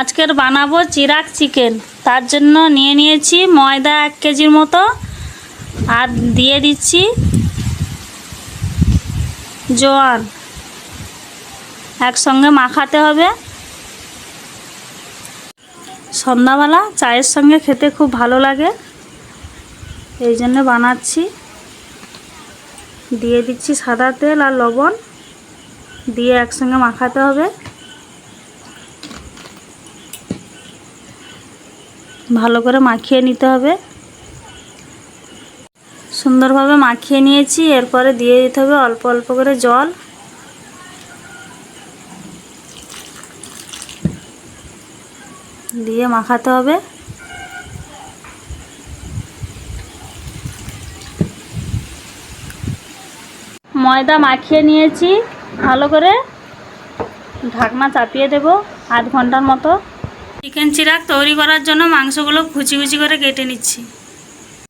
আজকের বানাবো চিরাগ চিকেন। তার জন্য নিয়ে নিয়েছি ময়দা এক কেজির মতো। আর দিয়ে দিচ্ছি জোয়ান। একসঙ্গে মাখাতে হবে। সন্ধ্যাবেলা চায়ের সঙ্গে খেতে খুব ভালো লাগে। এই জন্য বানাচ্ছি। দিয়ে দিচ্ছি সাদা তেল আর লবণ। দিয়ে একসঙ্গে মাখাতে হবে। ভালো করে মাখিয়ে নিতে হবে। সুন্দরভাবে মাখিয়ে নিয়েছি, এরপরে দিয়ে দিতে হবে অল্প অল্প করে জল। দিয়ে মাখাতে হবে। ময়দা মাখিয়ে নিয়েছি, ভালো করে ঢাকনা চাপিয়ে দেব আধ ঘণ্টার মতো। চিকেন চিরাক তৈরি করার জন্য মাংসগুলো কুচি কুচি করে কেটে নিচ্ছি।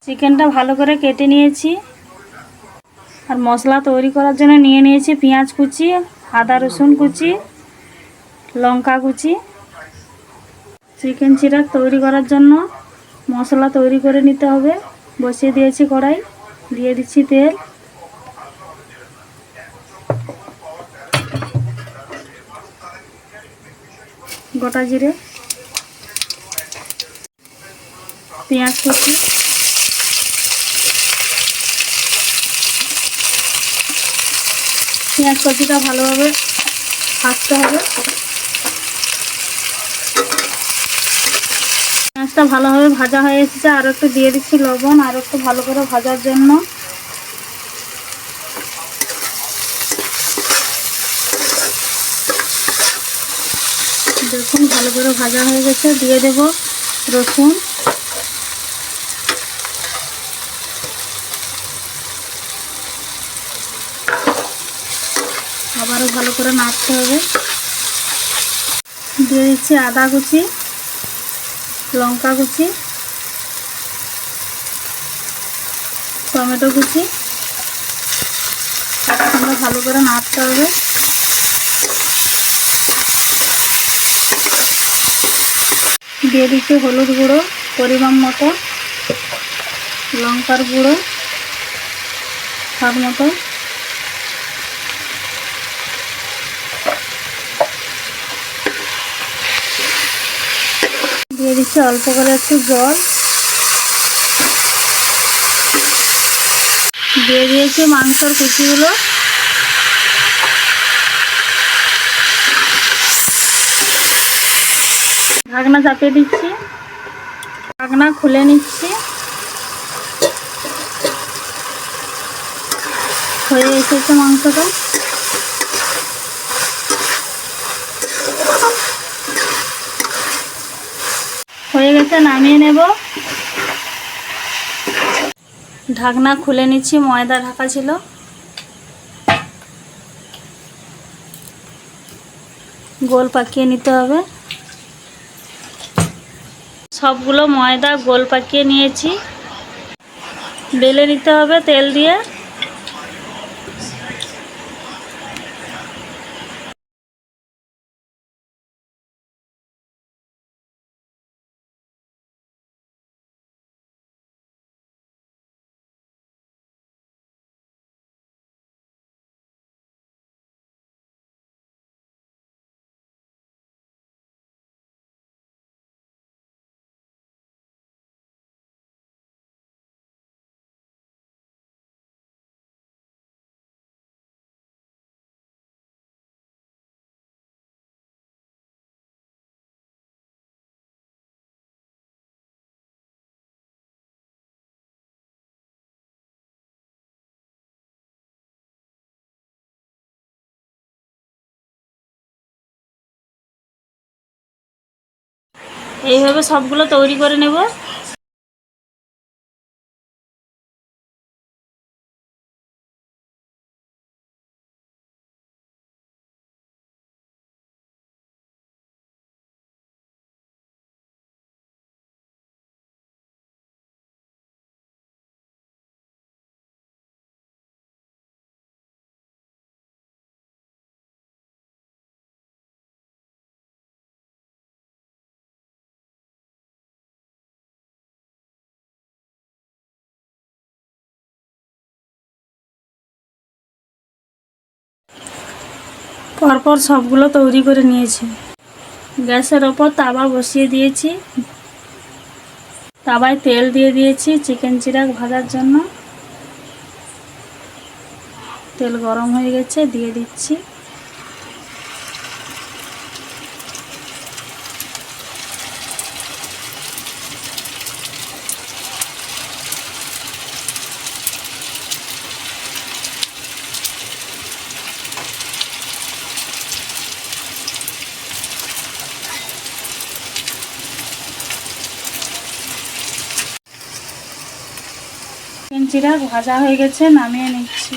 চিকেনটা ভালো করে কেটে নিয়েছি। আর মশলা তৈরি করার জন্য নিয়ে নিয়েছি পেঁয়াজ কুচি, আদা রসুন কুচি, লঙ্কা কুচি। চিকেন চিরাক তৈরি করার জন্য মশলা তৈরি করে নিতে হবে। বসিয়ে দিয়েছি কড়াই, দিয়ে দিচ্ছি তেল। গোটা জিরে। পেঁয়াজ কুচি। পেঁয়াজ কুচিটা ভালোভাবে ভাজতে হবে। পেঁয়াজটা ভালোভাবে ভাজা হয়ে এসেছে। আর একটু দিয়ে দিচ্ছি লবণ আর একটু ভালো করে ভাজার জন্য। দেখুন, ভালো করে ভাজা হয়ে গেছে। দিয়ে দেব রসুন। আবারও ভালো করে নাড়তে হবে। দিয়ে দিচ্ছি আদা কুচি, লঙ্কা কুচি, টমেটো কুচি। একসঙ্গে ভালো করে নাড়তে হবে। দিয়ে দিচ্ছি হলুদ গুঁড়ো পরিমাণ মতো, লঙ্কার গুঁড়ো, স্বাদ মতো দিয়ে দিচ্ছি অল্প করে একটু জল। দিয়ে দিয়েছি মাংসর কুচিগুলো। ঢাকনা চাপিয়ে দিচ্ছি। ঢাকনা খুলে নিচ্ছি। হয়ে এসেছে মাংসটা হয়ে গেছে নামিয়ে নেব। ঢাকনা খুলে নিচ্ছি, ময়দা ঢাকা ছিল। গোল পাকিয়ে নিতে হবে। সবগুলো ময়দা গোল পাকিয়ে নিয়েছি। বেলে নিতে হবে তেল দিয়ে। এইভাবে সবগুলো তৈরি করে নেব। পরপর সবগুলো তৈরি করে নিয়েছি। গ্যাসের ওপর তাওয়া বসিয়ে দিয়েছি। তাওয়ায় তেল দিয়ে দিয়েছি চিকেন চিরাক ভাজার জন্য। তেল গরম হয়ে গেছে, দিয়ে দিচ্ছি। চিরাক ভাজা হয়ে গেছে নামিয়ে নিচ্ছি।